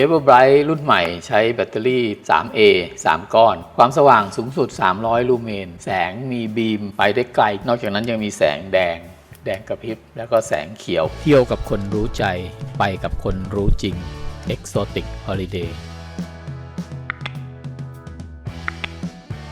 e v e r b r i g h t รุ่นใหม่ใช้แบตเตอรี่ 3A 3 ก้อน ความสว่างสูงสุด 300 ลูเมน แสงมีบีมไปได้ไกล นอกจากนั้นยังมีแสงแดง แดงกระพริบ แล้วก็แสงเขียว เที่ยวกับคนรู้ใจ ไปกับคนรู้จริง Exotic Holiday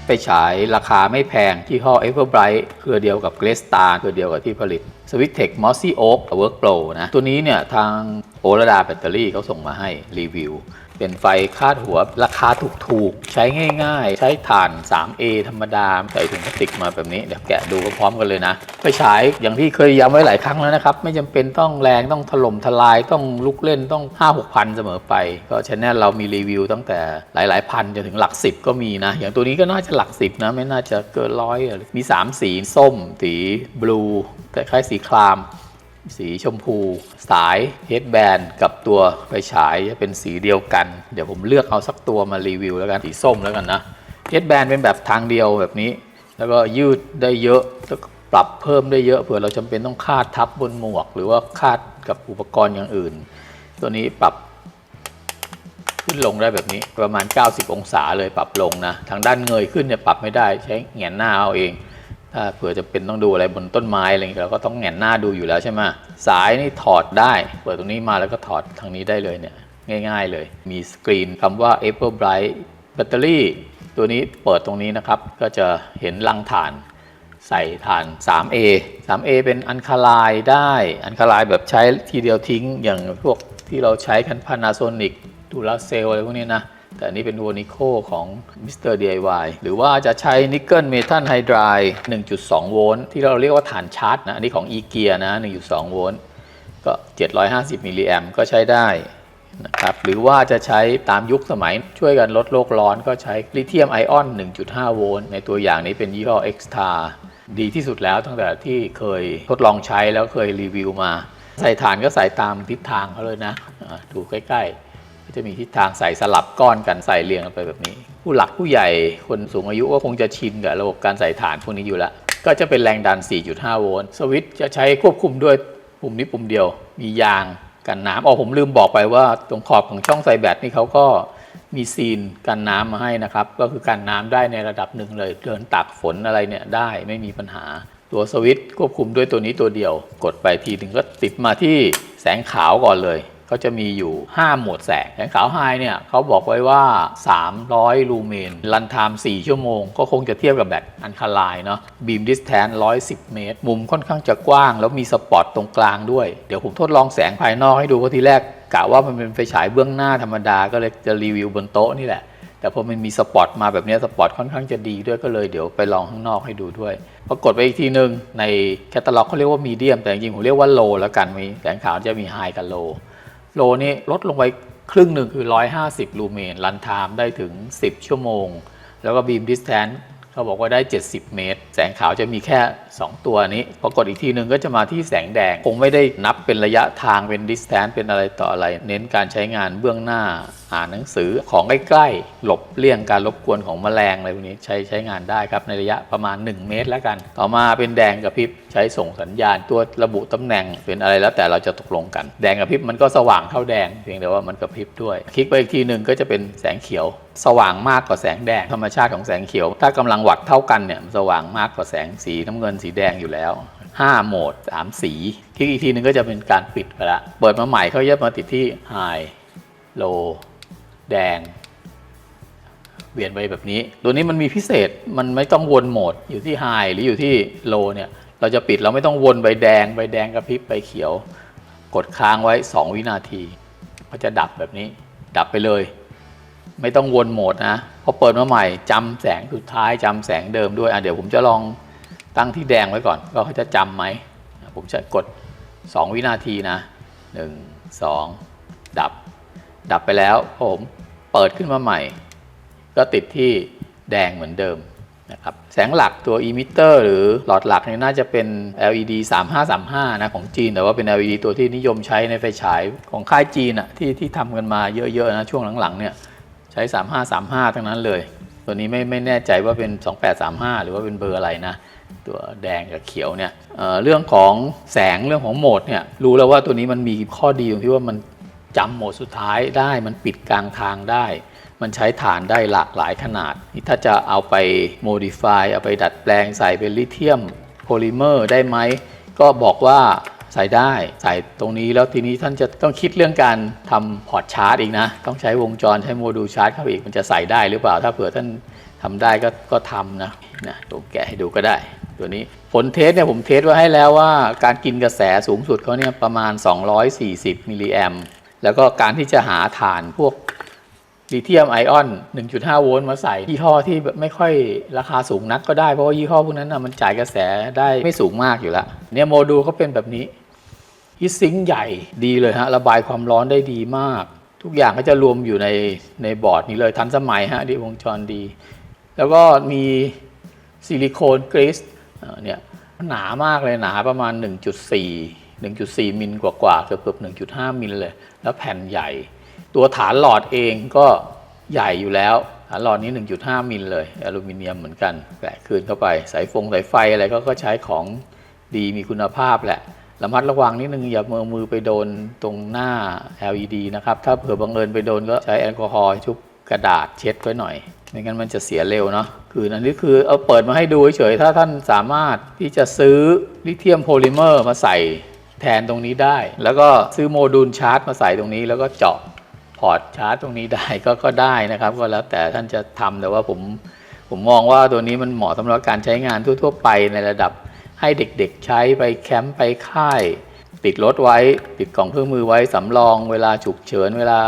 ไปฉายราคาไม่แพงที่ห้อ Everbright เครือเดียวกับ g r e s t a r เครือเดียวกับที่ผลิต Swiftech Mossy Oak Work Pro นะ ตัวนี้เนี่ยทางโอรดาแบตเตอรี่เขาส่งมาให้รีวิว เป็นไฟคาดหัวราคาถูกๆ ใช้ง่าย ๆ ใช้ถ่าน 3A ธรรมดา ใส่ถุงพลาสติกมาแบบนี้เดี๋ยวแกะดูพร้อมกันเลยนะไปฉายอย่างที่เคยย้ำไว้หลายครั้งแล้วนะครับ ไม่จำเป็นต้องแรงต้องถล่มทลายต้องลุกเล่นต้อง 5 6พันเสมอไป ก็ชแนลเรามีรีวิวตั้งแต่หลายๆ พันจนถึงหลัก 10 ก็มีนะ อย่างตัวนี้ก็น่าจะหลัก 10 นะ ไม่น่าจะเกินร้อยมี 3 สีส้ม สีบลูแต่คล้ายสีคราม สีชมพู สายเฮดแบนกับตัวไฟฉายจะเป็นสีเดียวกัน เดี๋ยวผมเลือกเอาสักตัวมารีวิวแล้วกันสีส้มแล้วกันนะเฮดแบนเป็นแบบทางเดียวแบบนี้ แล้วก็ยืดได้เยอะแล้วปรับเพิ่มได้เยอะเผื่อเราจำเป็นต้องคาดทับบนหมวก หรือว่าคาดกับอุปกรณ์อย่างอื่น ตัวนี้ปรับขึ้นลงได้แบบนี้ประมาณ 90 องศาเลยปรับลงนะ ทางด้านเงยขึ้นเนี่ยปรับไม่ได้ใช้แหงนหน้าเอาเอง ถ้าเผื่อจะเป็นต้องดูอะไรบนต้นไม้อะไรอย่างเงี้ยเราก็ต้องแหงนหน้าดูอยู่แล้วใช่ไหมสายนี่ถอดได้ เปิดตรงนี้มาแล้วก็ถอดทางนี้ได้เลยเนี่ยง่าย ๆ เลย มีสกรีนคำว่า Apple Bright แบตเตอรี่ ตัวนี้เปิดตรงนี้นะครับ ก็จะเห็นลังถ่านใส่ถ่าน 3A 3A เป็นอันคาลน์ได้ อันคาลน์แบบใช้ทีเดียวทิ้งอย่างพวกที่เราใช้กัน Panasonic ดูลาเซลอะไรพวกนี้นะ แต่อันนี้เป็น w o n i c o ของ Mr. DIY หรือว่าจะใช้นิกเกิลเมทัลไฮดราย1.2 โวลต์ที่เราเรียกว่าฐานชาร์จนะ อันนี้ของ e g e a r นะ 1.2 โวลต์ก็ 750 มิลลิแอมก็ใช้ได้นะครับหรือว่าจะใช้ตามยุคสมัยช่วยกันลดโลกร้อนก็ใช้ลิเธียมไอออน 1.5 โวลต์ในตัวอย่างนี้เป็นยี่ห้อ Extra ดีที่สุดแล้วตั้งแต่ที่เคยทดลองใช้แล้วเคยรีวิวมา ใส่ฐานก็ใส่ตามทิศทางเขาเลยนะ ดูใกล้ ๆ ก็จะมีทิศทางใส่สลับก้อนกันใส่เรียงกันไปแบบนี้ ผู้หลักผู้ใหญ่คนสูงอายุก็คงจะชินกับระบบการใส่ฐานพวกนี้อยู่แล้วก็จะเป็นแรงดัน 4.5 โวลต์สวิตช์จะใช้ควบคุมด้วยปุ่มนี้ปุ่มเดียว มียางกันน้ำอ๋อผมลืมบอกไปว่าตรงขอบของช่องใส่แบตนี่เขาก็มีซีนกันน้ำมาให้นะครับ ก็คือกันน้ำได้ในระดับหนึ่งเลยเดินตากฝนอะไรเนี่ยได้ไม่มีปัญหาตัวสวิตช์ควบคุมด้วยตัวนี้ตัวเดียว กดไปทีถึงก็ติดมาที่แสงขาวก่อนเลย เขาจะมีอยู่5โหมดแสงแสงขาวไฮเนี่ยเขาบอกไว้ว่า 300 ลูเมนรันไทม์4ชั่วโมง ก็คงจะเทียบกับแบตอันคาไลน์เนาะบีมดิสแทน110 เมตร มุมค่อนข้างจะกว้าง แล้วมีสปอตตรงกลางด้วย เดี๋ยวผมทดลองแสงภายนอกให้ดูเพราะทีแรกกะว่ามันเป็นไฟฉายเบื้องหน้าธรรมดาก็เลยจะรีวิวบนโต๊ะนี่แหละแต่พอมันมีสปอตมาแบบนี้สปอตค่อนข้างจะดีด้วยก็เลยเดี๋ยวไปลองข้างนอกให้ดูด้วย ปรากฏไปอีกทีหนึ่งในแคตตาล็อกเขาเรียกว่ามีเดียมแต่จริงๆผมเรียกว่าโลแล้วกันมีแสงขาวจะมีไฮกับโล โลนี่ลดลงไปครึ่งหนึ่งคือ 150 ลูเมนรันไทม์ได้ถึง 10 ชั่วโมง แล้วก็บีมดิสแทนเขาบอกว่าได้ 70 เมตร แสงขาวจะมีแค่2ตัวนี้ปรากฏอีกทีหนึ่งก็จะมาที่แสงแดง คงไม่ได้นับเป็นระยะทางเป็นดิสแทนเป็นอะไรต่ออะไร เน้นการใช้งานเบื้องหน้าอ่านหนังสือของใกล้ๆ หลบเลี่ยงการรบกวนของแมลงอะไรพวกนี้ใช้ใช้งานได้ครับในระยะประมาณ 1 เมตรแล้วกัน ต่อมาเป็นแดงกระพริบใช้ส่งสัญญาณตัวระบุตำแหน่งเป็นอะไรแล้วแต่เราจะตกลงกัน แดงกระพริบมันก็สว่างเท่าแดงเพียงแต่ว่ามันกระพริบด้วย คลิกไปอีกทีหนึ่งก็จะเป็นแสงเขียว สว่างมากกว่าแสงแดงธรรมชาติของแสงเขียว ถ้ากำลังวัตต์เท่ากันเนี่ยสว่างมากกว่าแสงสีน้ำเงินสีแดงอยู่แล้ว 5 โหมด 3 สีคลิกอีกทีหนึงก็จะเป็นการปิดไปละ เปิดมาใหม่เขาจะมาติดที่ High Low แดงเปลี่ยนไปแบบนี้ ตัวนี้มันมีพิเศษมันไม่ต้องวนโหมดอยู่ที่ High หรืออยู่ที่ Low เนี่ยเราจะปิดเราไม่ต้องวนใบแดงใบแดงกระพริบใบเขียว กดค้างไว้ 2 วินาทีก็จะดับแบบนี้ ดับไปเลย ไม่ต้องวนโหมดนะพอเปิดมาใหม่จำแสงสุดท้ายจำแสงเดิมด้วยอะเดี๋ยวผมจะลอง ตั้งที่แดงไว้ก่อนว่าเขาจะจำไหมผมจะกด 2 วินาทีนะ 1 2 ดับ ดับไปแล้วผมเปิดขึ้นมาใหม่ ก็ติดที่แดงเหมือนเดิมนะครับแสงหลักตัว emitter หรือหลอดหลักนี่น่าจะเป็น LED 3535 นะของจีน แต่ว่าเป็น LED ตัวที่นิยมใช้ในไฟฉายของค่ายจีนอะที่ที่ทำกันมาเยอะๆนะช่วงหลังๆเนี่ยใช้ 3535 ทั้งนั้นเลย ตัวนี้ไม่ไม่แน่ใจว่าเป็น 2835 หรือว่าเป็นเบอร์อะไรนะ ตัวแดงกับเขียวเนี่ยเเรื่องของแสงเรื่องของโหมดเนี่ยรู้แล้วว่าตัวนี้มันมีข้อดีตรงที่ว่ามันจำโหมดสุดท้ายได้มันปิดกลางทางได้ มันใช้ฐานได้หลากหลายขนาด นี่ถ้าจะเอาไป modify เอาไปดัดแปลงใส่เป็นลิเธียมโพลิเมอร์ได้ไหม ก็บอกว่า ใส่ได้ ใส่ตรงนี้แล้วทีนี้ท่านจะต้องคิดเรื่องการทำพอร์ตชาร์จอีกนะ ต้องใช้วงจรใช้โมดูลชาร์จเข้าไปอีกมันจะใส่ได้หรือเปล่า ถ้าเผื่อท่านทำได้ก็ก็ทำนะนะตัวแกะให้ดูก็ได้ ตัวนี้ผลเทสเนี่ยผมเทสไว้ให้แล้วว่าการกินกระแสสูงสุดเขาเนี่ยประมาณ 240 มิลลิแอมแล้วก็การที่จะหาฐานพวกลิเธียมไอออน 1.5 โวลต์มาใส่ยี่ห้อที่แบบไม่ค่อยราคาสูงนักก็ได้ เพราะว่ายี่ห้อพวกนั้นนะมันจ่ายกระแสได้ไม่สูงมากอยู่แล้วเนี่ยโมดูลเขาเป็นแบบนี้ ฮิตซิงค์ใหญ่ดีเลยฮะระบายความร้อนได้ดีมาก ทุกอย่างก็จะรวมอยู่ในในบอร์ดนี้เลยทันสมัยฮะดีวงจรดี แล้วก็มีซิลิโคนกริสเอ่อเนี่ยหนามากเลยหนาประมาณ 1.4 1.4 มิลกว่าๆเกือบเกือบ1.5 มิลเลย แล้วแผ่นใหญ่ ตัวฐานหลอดเองก็ใหญ่อยู่แล้ว ฐานหลอดนี้ 1.5 มิลเลยอลูมิเนียมเหมือนกันแปะคืนเข้าไปสายฟงสายไฟอะไรก็ก็ใช้ของดีมีคุณภาพแหละ ระมัดระวังนิดนึงอย่ามือมือไปโดนตรงหน้า LED นะครับ ถ้าเผื่อบังเอิญไปโดนก็ใช้แอลกอฮอล์ชุบกระดาษเช็ดไว้หน่อยไม่งั้นมันจะเสียเร็วเนาะคืออันนี้คือเอาเปิดมาให้ดูเฉยถ้าท่านสามารถที่จะซื้อลิเธียมโพลิเมอร์มาใส่แทนตรงนี้ได้ แล้วก็ซื้อโมดูลชาร์จมาใส่ตรงนี้ แล้วก็เจาะพอร์ตชาร์จตรงนี้ได้ก็ก็ได้นะครับ ก็แล้วแต่ท่านจะทำแต่ว่าผมผมมองว่าตัวนี้มันเหมาะสำหรับการใช้งานทั่ว ๆ ไปในระดับ ให้เด็กๆใช้ไปแคมป์ไปค่าย ติดรถไว้ ติดกล่องเครื่องมือไว้สำรอง เวลาฉุกเฉินเวลา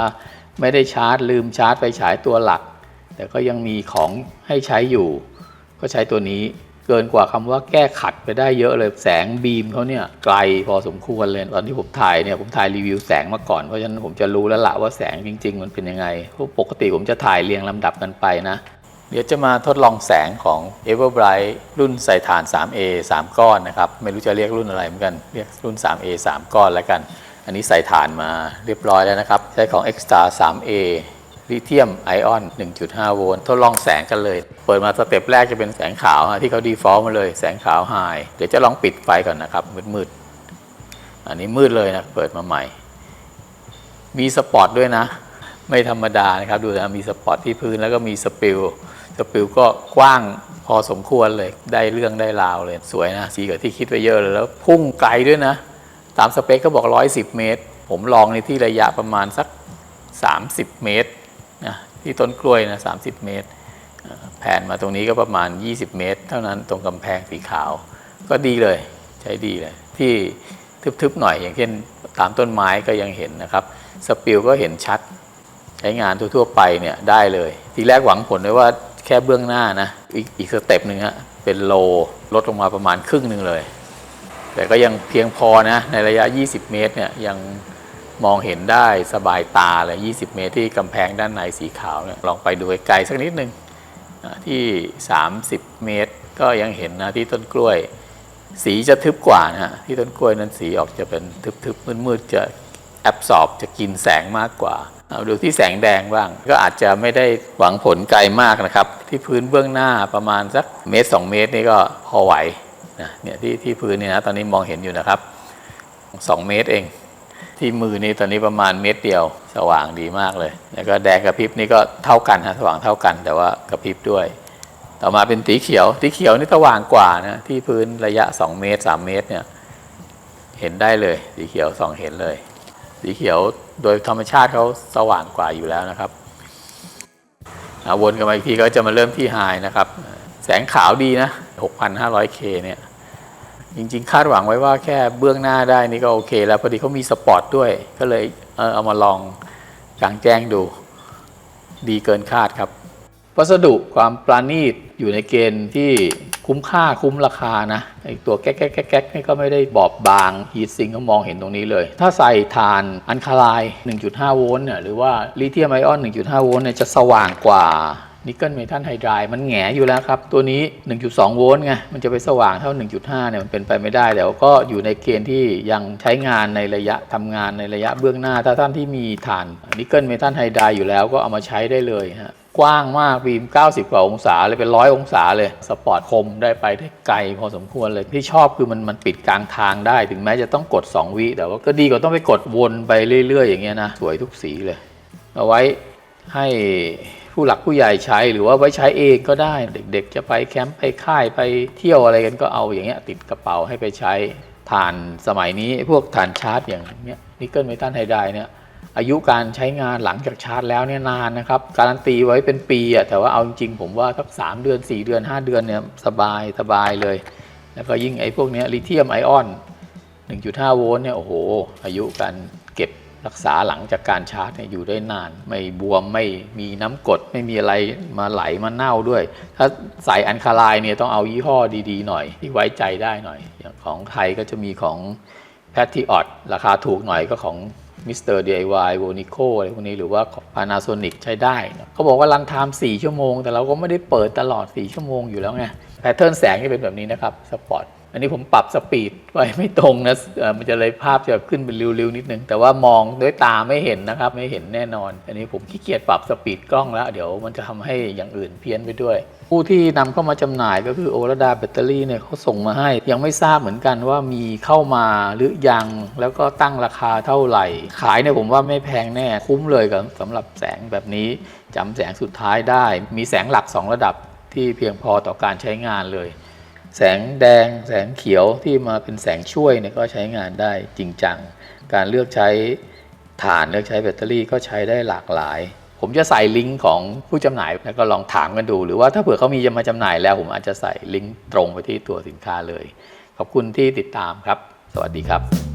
ไม่ได้ชาร์จ ลืมชาร์จไฟฉายตัวหลัก แต่ก็ยังมีของให้ใช้อยู่ ก็ใช้ตัวนี้เกินกว่าคำว่าแก้ขัดไปได้เยอะเลยแสงบีมเขาเนี่ยไกลพอสมควรเลยตอนที่ผมถ่ายเนี่ยผมถ่ายรีวิวแสงมาก่อน เพราะฉะนั้นผมจะรู้แล้วละว่าแสงจริง ๆ มันเป็นยังไงปกติผมจะถ่ายเรียงลำดับกันไปนะ เดี๋ยวจะมาทดลองแสงของ Everbright รุ่นใส่ถ่าน 3A 3 ก้อนนะครับ ไม่รู้จะเรียกรุ่นอะไรเหมือนกัน เรียกรุ่น 3A 3 ก้อนแล้วกัน อันนี้ใส่ถ่านมาเรียบร้อยแล้วนะครับ ใช้ของ Extra 3A ลิเธียมไอออน 1.5 โวลต์ทดลองแสงกันเลย เปิดมาสเต็ปแรกจะเป็นแสงขาวที่เขาดีฟอลต์มาเลย แสงขาวไฮเดี๋ยวจะลองปิดไฟก่อนนะครับมืดๆ อันนี้มืดเลยนะ เปิดมาใหม่ มีสปอตด้วยนะ ไม่ธรรมดานะครับ ดูนะ มีสปอตที่พื้นแล้วก็มีสปิล สปิลก็กว้างพอสมควรเลยได้เรื่องได้ราวเลยสวยนะสีกับที่คิดไว้เยอะเลยแล้วพุ่งไกลด้วยนะ ตามสเปคเขาบอก 110 เมตร ผมลองในที่ระยะประมาณสัก 30 เมตรนะที่ต้นกล้วยนะ30 เมตรเอ่อแผ่นมาตรงนี้ก็ประมาณ 20 เมตร เท่านั้นตรงกำแพงสีขาว ก็ดีเลยใช้ดีเลย ที่ทึบๆหน่อยอย่างเช่นตามต้นไม้ก็ยังเห็นนะครับสปิลก็เห็นชัด ใช้งานทั่วๆไปเนี่ยได้เลย ทีแรกหวังผลไว้ว่า แค่เบื้องหน้านะ อีกอีกสเต็ปหนึ่งฮะเป็นโลลดลงมาประมาณครึ่งหนึ่งเลย แต่ก็ยังเพียงพอนะ ในระยะ 20 เมตรเนี่ยยังมองเห็นได้สบายตาเลย 20 เมตรที่กำแพงด้านในสีขาวเนี่ยลองไปดูไกลสักนิดหนึ่งอะที่ 30 เมตรก็ยังเห็นนะที่ต้นกล้วย สีจะทึบกว่านะฮะที่ต้นกล้วยนั้นสีออกจะเป็นทึบๆมืดๆจะแอบสอบจะกินแสงมากกว่า ดูที่แสงแดงบ้าง ก็อาจจะไม่ได้หวังผลไกลมากนะครับ ที่พื้นเบื้องหน้าประมาณสักเมตร 2 เมตรนี่ก็พอไหวนะเนี่ยที่ที่พื้นนี่นะตอนนี้มองเห็นอยู่นะครับ 2 เมตรเอง ที่มือนี่ตอนนี้ประมาณเมตรเดียวสว่างดีมากเลย แล้วก็แดงกระพริบนี่ก็เท่ากันฮะสว่างเท่ากันแต่ว่ากระพริบด้วย ต่อมาเป็นสีเขียวสีเขียวนี่สว่างกว่านะที่พื้นระยะ 2 เมตร 3 เมตรเนี่ยเห็นได้เลยสีเขียวส่องเห็นเลย สีเขียวโดยธรรมชาติเขาสว่างกว่าอยู่แล้วนะครับวนกันมาอีกทีก็จะมาเริ่มที่ไฮนะครับ แสงขาวดีนะ 6,500K เนี่ย จริงๆ คาดหวังไว้ว่าแค่เบื้องหน้าได้นี่ก็โอเค แล้วพอดีเขามีสปอร์ตด้วย ก็เลยเออเอามาลองกลางแจ้งดู ดีเกินคาดครับ วัสดุความปราณีตอยู่ในเกณฑ์ที่ คุ้มค่าคุ้มราคานะไอตัวแก๊กแก๊กแก๊กนี่ก็ไม่ได้บอบบางฮีทซิงก็มองเห็นตรงนี้เลย ถ้าใส่ฐานอันคาไลน์1.5 โวลต์เนี่ยหรือว่าลิเธียมไอออน 1.5 โวลต์เนี่ยจะสว่างกว่า นิกเกิลเมทัลไฮดรายมันแหงอยู่แล้วครับ ตัวนี้ 1.2 โวลต์ไง มันจะไปสว่างเท่า 1.5 เนี่ย มันเป็นไปไม่ได้ แต่ว่าก็อยู่ในเกณฑ์ที่ยังใช้งานในระยะทำงานในระยะเบื้องหน้า ถ้าท่านที่มีถ่านนิกเกิลเมทัลไฮดรายอยู่แล้วก็เอามาใช้ได้เลยฮะกว้างมากบีม 90 กว่าองศาเลยเป็นร้อยองศาเลย สปอร์ตคมได้ไปได้ไกลพอสมควรเลย ที่ชอบคือมันมันปิดกลางทางได้ ถึงแม้จะต้องกด 2 วิแต่ว่าก็ดีกว่าต้องไปกดวนไปเรื่อย ๆ อย่างเงี้ยนะ สวยทุกสีเลย เอาไว้ให้ ผู้หลักผู้ใหญ่ใช้หรือว่าไว้ใช้เองก็ได้ เด็กๆ จะไปแคมป์ไปค่ายไปเที่ยวอะไรกันก็เอาอย่างเงี้ยติดกระเป๋าให้ไปใช้ฐานสมัยนี้พวกฐานชาร์จอย่างเนี้ยนิกเกิลเมทัลไฮไดเนี่ยอายุการใช้งานหลังจากชาร์จแล้วเนี่ยนานนะครับ การันตีไว้เป็นปีอะแต่ว่าเอาจริงๆผมว่าสักสามเดือน 4 เดือน 5 เดือนเนี่ยสบายสบายเลย แล้วก็ยิ่งไอ้พวกเนี้ยลิเธียมไอออน 1.5 โวลต์เนี่ยโอ้โห อายุการเก็บ รักษาหลังจากการชาร์จเนี่ยอยู่ได้นาน ไม่บวมไม่มีน้ำกดไม่มีอะไรมาไหลมาเน่าด้วย ถ้าใส่อันคาไลน์เนี่ยต้องเอายี่ห้อดีๆหน่อย ที่ไว้ใจได้หน่อย อย่างของไทยก็จะมีของแพทที่ออดราคาถูกหน่อยก็ของมิสเตอร์ DIY โวนิโคอะไรพวกนี้หรือว่าของ Panasonic ใช้ได้ เขาบอกว่ารันไทม์4ชั่วโมง แต่เราก็ไม่ได้เปิดตลอด 4 ชั่วโมงอยู่แล้วไงแพทเทิร์นแสงจะเป็นแบบนี้นะครับสปอร์ต อันนี้ผมปรับสปีดไว้ไม่ตรงนะมันจะเลยภาพจะขึ้นเป็นริ้วๆนิดนึง แต่ว่ามองด้วยตาไม่เห็นนะครับ ไม่เห็นแน่นอน อันนี้ผมขี้เกียจปรับสปีดกล้องแล้ว เดี๋ยวมันจะทำให้อย่างอื่นเพี้ยนไปด้วย ผู้ที่นำเข้ามาจำหน่ายก็คือโอรดาแบตเตอรี่เนี่ยเขาส่งมาให้ ยังไม่ทราบเหมือนกันว่ามีเข้ามาหรือยังแล้วก็ตั้งราคาเท่าไหร่ ขายเนี่ยผมว่าไม่แพงแน่คุ้มเลยกับสำหรับแสงแบบนี้จำแสงสุดท้ายได้ มีแสงหลัก 2 ระดับที่เพียงพอต่อการใช้งานเลย แสงแดงแสงเขียวที่มาเป็นแสงช่วยเนี่ยก็ใช้งานได้จริงจัง การเลือกใช้ถ่านเลือกใช้แบตเตอรี่ก็ใช้ได้หลากหลาย ผมจะใส่ลิงก์ของผู้จำหน่ายแล้วก็ลองถามกันดู หรือว่าถ้าเผื่อเขามีจะมาจำหน่ายแล้ว ผมอาจจะใส่ลิงก์ตรงไปที่ตัวสินค้าเลย ขอบคุณที่ติดตามครับ สวัสดีครับ